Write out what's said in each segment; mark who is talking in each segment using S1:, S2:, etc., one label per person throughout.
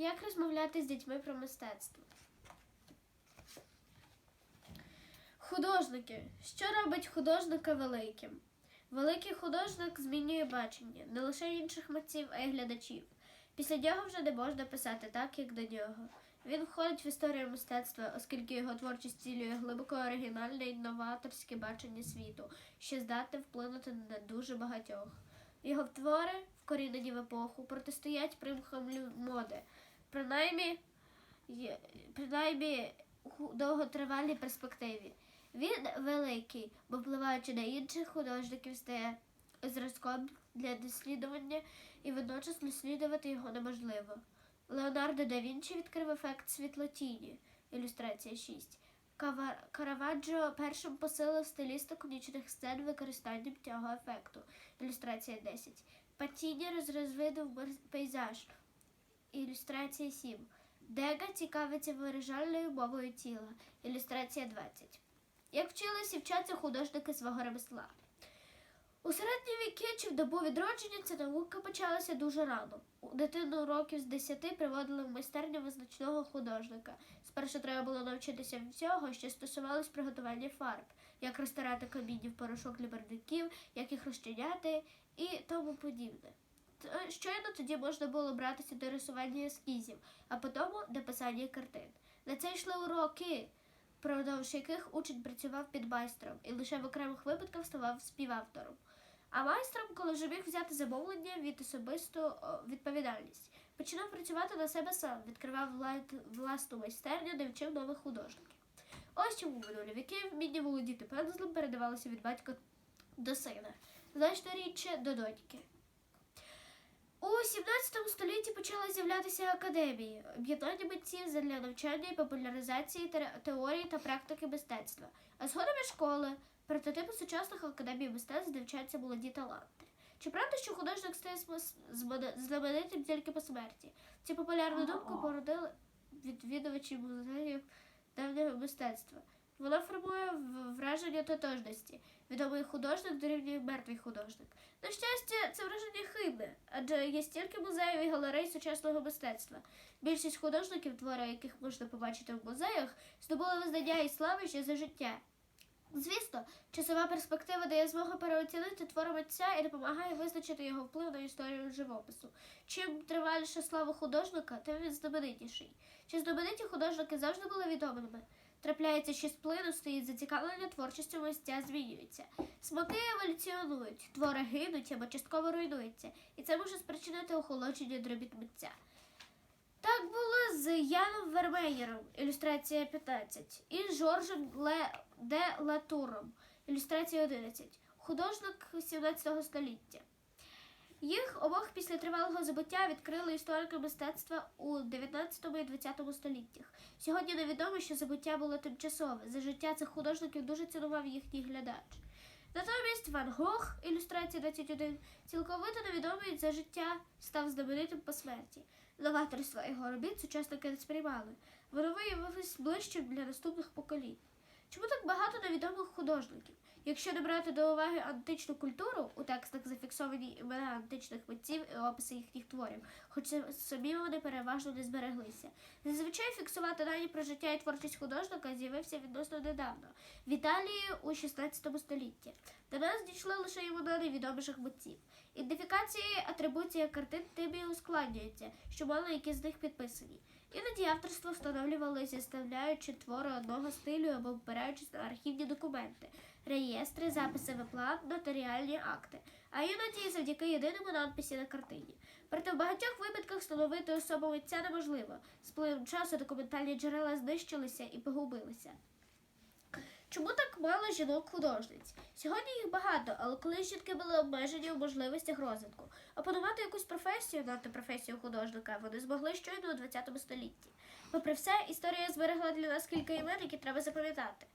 S1: Як розмовляти з дітьми про мистецтво? Художники. Що робить художника великим? Великий художник змінює бачення не лише інших митців, а й глядачів. Після нього вже не можна писати так, як до нього. Він входить в історію мистецтва, оскільки його творчість цілює глибоко оригінальне і новаторське бачення світу, що здатне вплинути на дуже багатьох. Його твори, вкорінені в епоху, протистоять примхам моди, принаймні, принаймні у довготривалій перспективі. Він великий, бо впливаючи на інших художників, стає зразком для дослідування і водночас дослідувати його неможливо. Леонардо да Вінчі відкрив ефект світлотіні, ілюстрація 6. Кава- Караваджо першим посилив стилістику нічних сцен використанням цього ефекту, ілюстрація 10. Патіні розрозвинув пейзаж, ілюстрація 7. Дега цікавиться виражальною мовою тіла, ілюстрація 20. Як вчилися вчаться художники свого ремесла. У середні віки чи в добу відродження ця наука почалася дуже рано. У дитину років з 10 приводили в майстерню визначного художника. Спершу треба було навчитися всього, що стосувалось приготування фарб, як розтирати каміння в порошок для барвників, як їх розчиняти і тому подібне. Т- Щойно тоді можна було братися до рисування ескізів, а потім до писання картин. На це йшли уроки, впродовж яких учень працював під майстром і лише в окремих випадках ставав співавтором. А майстром, коли вже міг взяти замовлення від особисту відповідальність, починав працювати на себе сам, відкривав власну майстерню, де вчив нових художників. Ось чому минулі віки вміння володіти пензлем передавалося від батька до сина, значно рідше до доньки. У 17 столітті почали з'являтися академії, об'єднання митців для навчання і популяризації теорії та практики мистецтва, а згодом і школи, прототипи сучасних академій мистецтв, де вчаться молоді таланти. Чи правда, що художник стає знаменитим тільки по смерті? Цю популярну думку породили відвідувачі музеїв давнього мистецтва. Вона формує враження тотожності. Відомий художник дорівнює мертвий художник. На щастя, це враження хибне, адже є стільки музеїв і галерей сучасного мистецтва. Більшість художників, твори яких можна побачити в музеях, здобули визнання і слави ще за життя. Звісно, часова перспектива дає змогу переоцінити твори митця і допомагає визначити його вплив на історію живопису. Чим триваліша слава художника, тим він знаменитіший. Чи знамениті художники завжди були відомими? Трапляється, що з плину стоїть зацікавлення творчістю митця змінюється. Смаки еволюціонують, твори гинуть або частково руйнуються, і це може спричинити охолодження дробіт митця. Так було з Яном Вермеєром, ілюстрація 15, і Жоржем Ле... де Латуром, ілюстрація 11, художник 17 століття. Їх обох після тривалого забуття відкрили історики мистецтва у 19 і 20 століттях. Сьогодні невідомо, що забуття було тимчасове. За життя цих художників дуже цінував їхній глядач. Натомість Ван Гог, ілюстрація 21, цілковито невідомий за життя став знаменитим по смерті. Новаторство його робіт сучасники не сприймали. Вони виявились ближчим для наступних поколінь. Чому так багато невідомих художників? Якщо не брати до уваги античну культуру, у текстах зафіксовані імена античних митців і описи їхніх творів, хоч самі вони переважно не збереглися. Зазвичай фіксувати дані про життя і творчість художника з'явився відносно недавно в Італії у 16 столітті. До нас дійшли лише імена невідоміших митців. Ідентифікація і атрибуція картин тим і ускладнюється, що мало які з них підписані. Іноді авторство встановлювалося, зіставляючи твори одного стилю або опираючись на архівні документи, реєстри, записи виплат, нотаріальні акти, а іноді завдяки єдиному надписі на картині. Проте в багатьох випадках встановити особу митця неможливо. З плином часу документальні джерела знищилися і погубилися. Чому так мало жінок-художниць? Сьогодні їх багато, але коли жінки були обмежені у можливостях розвитку, опанувати якусь професію, надто професію художника, вони змогли щойно у ХХ столітті. Попри все, історія зберегла для нас кілька імен, які треба запам'ятати.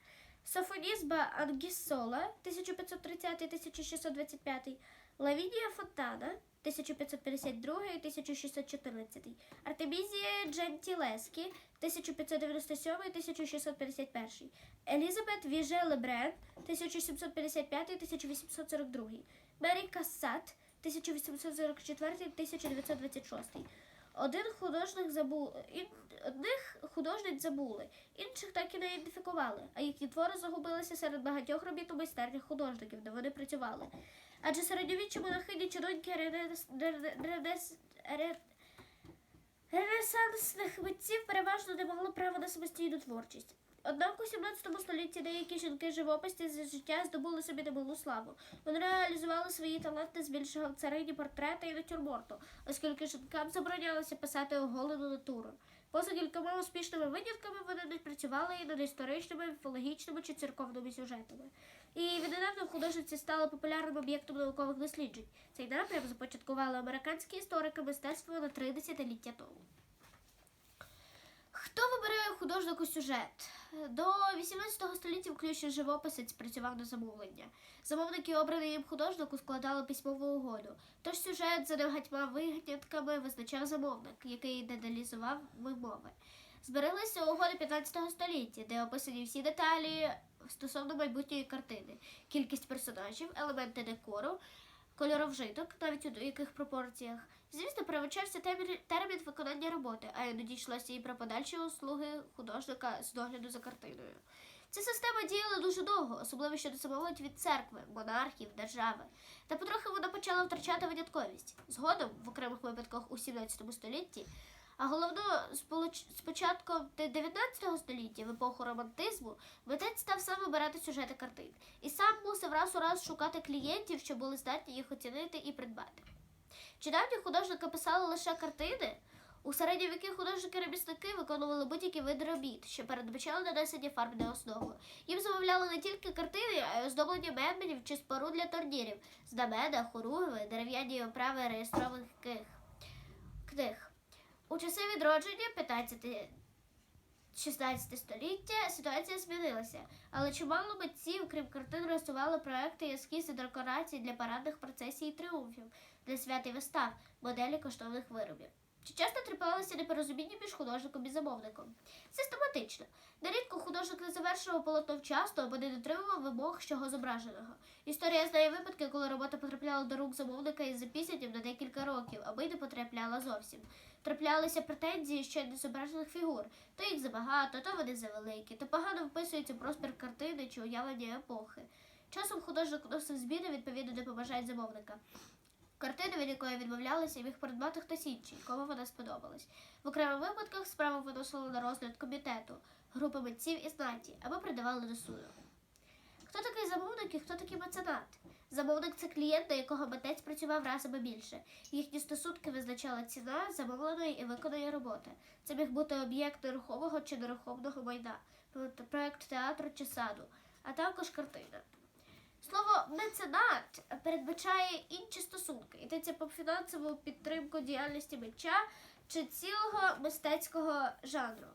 S1: Софонізба Ангіссола 1530-1625, Лавінія Фонтана 1552-1614, Артемізія Джентілескі 1597-1651, Елізабет Віже Лебрен 1755-1842, Мері Кассат 1844-1926, Один художник забув, ін... одних художниць забули, інших так і не ідентифікували, а їхні твори загубилися серед багатьох робіт у майстернях художників, де вони працювали. Адже середньовіччя монахині чи доньки ренес... ренес... ренес... ренесансних митців переважно не мали права на самостійну творчість. Однак у 17 столітті деякі жінки живописці за життя здобули собі немалу славу. Вони реалізували свої таланти збільшого царині портрета і натюрморту, оскільки жінкам заборонялося писати оголену натуру. Поза кількома успішними винятками вони не працювали і над історичними, міфологічними чи церковними сюжетами. І віднедавна художниці стали популярним об'єктом наукових досліджень. Цей напрям започаткували американські історики мистецтва на три десятиліття тому. Хто вибирає художнику сюжет? До 18 століття включно живописець працював на замовлення. Замовники, обрані їм художнику, складали письмову угоду. Тож сюжет за багатьма винятками визначав замовник, який деталізував вимови. Збереглися угоди 15 століття, де описані всі деталі стосовно майбутньої картини, кількість персонажів, елементи декору, кольоров вжиток, навіть у яких пропорціях. Звісно, перевичався термін, виконання роботи, а іноді йшлося і про подальші услуги художника з догляду за картиною. Ця система діяла дуже довго, особливо щодо замовлень від церкви, монархів, держави. Та потрохи вона почала втрачати винятковість. Згодом, в окремих випадках у 17 столітті, а головно початком 19 століття, в епоху романтизму, митець став сам вибирати сюжети картин і сам мусив раз у раз шукати клієнтів, що були здатні їх оцінити і придбати. Чи давні художники писали лише картини? У середні віки художники-ремісники виконували будь-які види робіт, що передбачали нанесення фарб на основу. Їм замовляли не тільки картини, а й оздоблення меблів чи споруд для турнірів, знамена, хоругви, дерев'яні оправи реєстрованих книг. У часи відродження 15 16 століття ситуація змінилася, але чимало митців, крім картин, рисували проекти і ескізи декорацій для парадних процесій і тріумфів, для свят і вистав, моделі коштовних виробів. Чи часто трапилися непорозуміння між художником і замовником? Систематично. Нерідко художник не завершував полотно вчасно або не дотримував вимог щого зображеного. Історія знає випадки, коли робота потрапляла до рук замовника із запізненням на декілька років, або й не потрапляла зовсім. Траплялися претензії щодо незображених фігур, то їх забагато, то вони завеликі, то погано вписуються простір картини чи уявлення епохи. Часом художник вносив зміни відповідно до побажань замовника. Картину, від якої відмовлялися, міг придбати хтось інший, кому вона сподобалась. В окремих випадках справу виносили на розгляд комітету, групи митців і знаті, або придавали до суду. Хто такий замовник і хто такий меценат? Замовник це клієнт, на якого митець працював раз або більше. Їхні стосунки визначала ціна замовленої і виконаної роботи. Це міг бути об'єкт нерухомого чи нерухомого майна, проект театру чи саду, а також картина. Слово меценат передбачає інші стосунки. Йдеться про фінансову підтримку діяльності митця чи цілого мистецького жанру.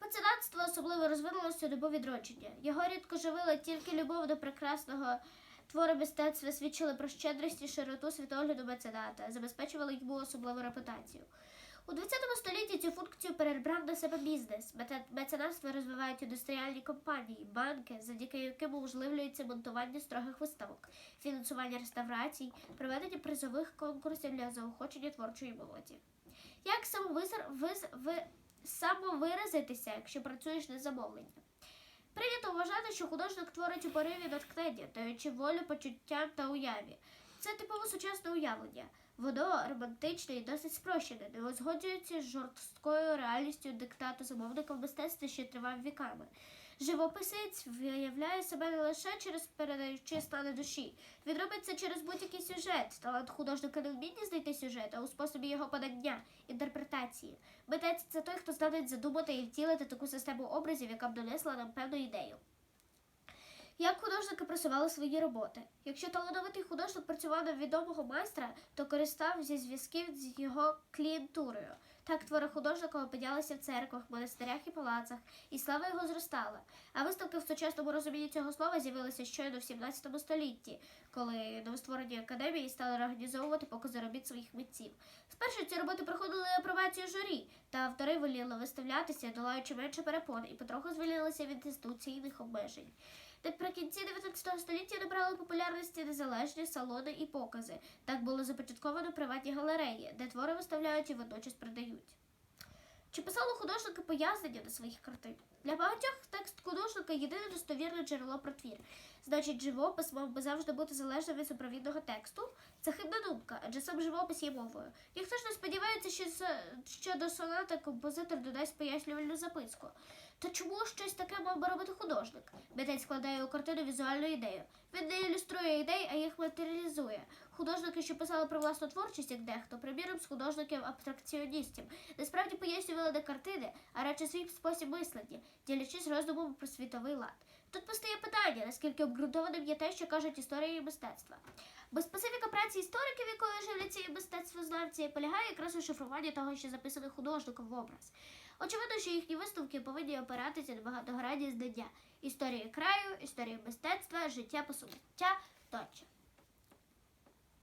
S1: Меценатство особливо розвинулося у добу відродження. Його рідко живила тільки любов до прекрасного твори мистецтва свідчили про щедрість і широту світогляду мецената, забезпечували йому особливу репутацію. У 20 столітті цю функцію перебрав на себе бізнес. Меценатство розвивають індустріальні компанії, банки, завдяки яким уможливлюється монтування строгих виставок, фінансування реставрацій, проведення призових конкурсів для заохочення творчої молоді. Як самовизр... виз... ви... самовиразитися, якщо працюєш на замовлення? Прийнято вважати, що художник творить у пориві натхнення, даючи волю почуттям та уяві. Це типово сучасне уявлення. Воно романтичне і досить спрощене, не узгоджується з жорсткою реальністю диктату замовника в мистецтві, що тривав віками. Живописець виявляє себе не лише через передаючи стани душі. Він робить це через будь-який сюжет. Талант художника не вміння знайти сюжет, а у способі його подання, інтерпретації. Митець це той, хто здатний задумати і втілити таку систему образів, яка б донесла нам певну ідею. Як художники просували свої роботи? Якщо талановитий художник працював на відомого майстра, то користав зі зв'язків з його клієнтурою. Так твори художника опинялися в церквах, монастирях і палацах, і слава його зростала. А виставки в сучасному розумінні цього слова з'явилися щойно в 17 столітті, коли новостворені академії стали організовувати покази робіт своїх митців. Спершу ці роботи проходили апробацію журі, та автори воліли виставлятися, долаючи менше перепон, і потроху звільнилися від інституційних обмежень. Наприкінці 19 століття набрали популярності незалежні салони і покази. Так було започатковано приватні галереї, де твори виставляють і водночас продають. Чи писали художники пояснення до своїх картин? Для багатьох текст художника єдине достовірне джерело про твір. Значить, живопис мав би завжди бути залежним від супровідного тексту. Це хибна думка, адже сам живопис є мовою. Ніхто ж не сподівається, що, що до соната композитор додасть пояснювальну записку. То чому щось таке мав би робити художник? Митець складає у картину візуальну ідею. Він не ілюструє ідей, а їх матеріалізує. Художники, що писали про власну творчість, як дехто, приміром з художників абстракціоністів, насправді пояснювали не картини, а радше свій спосіб мислення, ділячись роздумом про світовий лад. Тут постає питання, наскільки обґрунтованим є те, що кажуть історії і мистецтва. Бо специфіка праці істориків, якою живляться і мистецтвознавці, полягає якраз у шифруванні того, що записано художником в образ. Очевидно, що їхні висновки повинні опиратися на багатогранні знання історії краю, історії мистецтва, життя посуття тощо.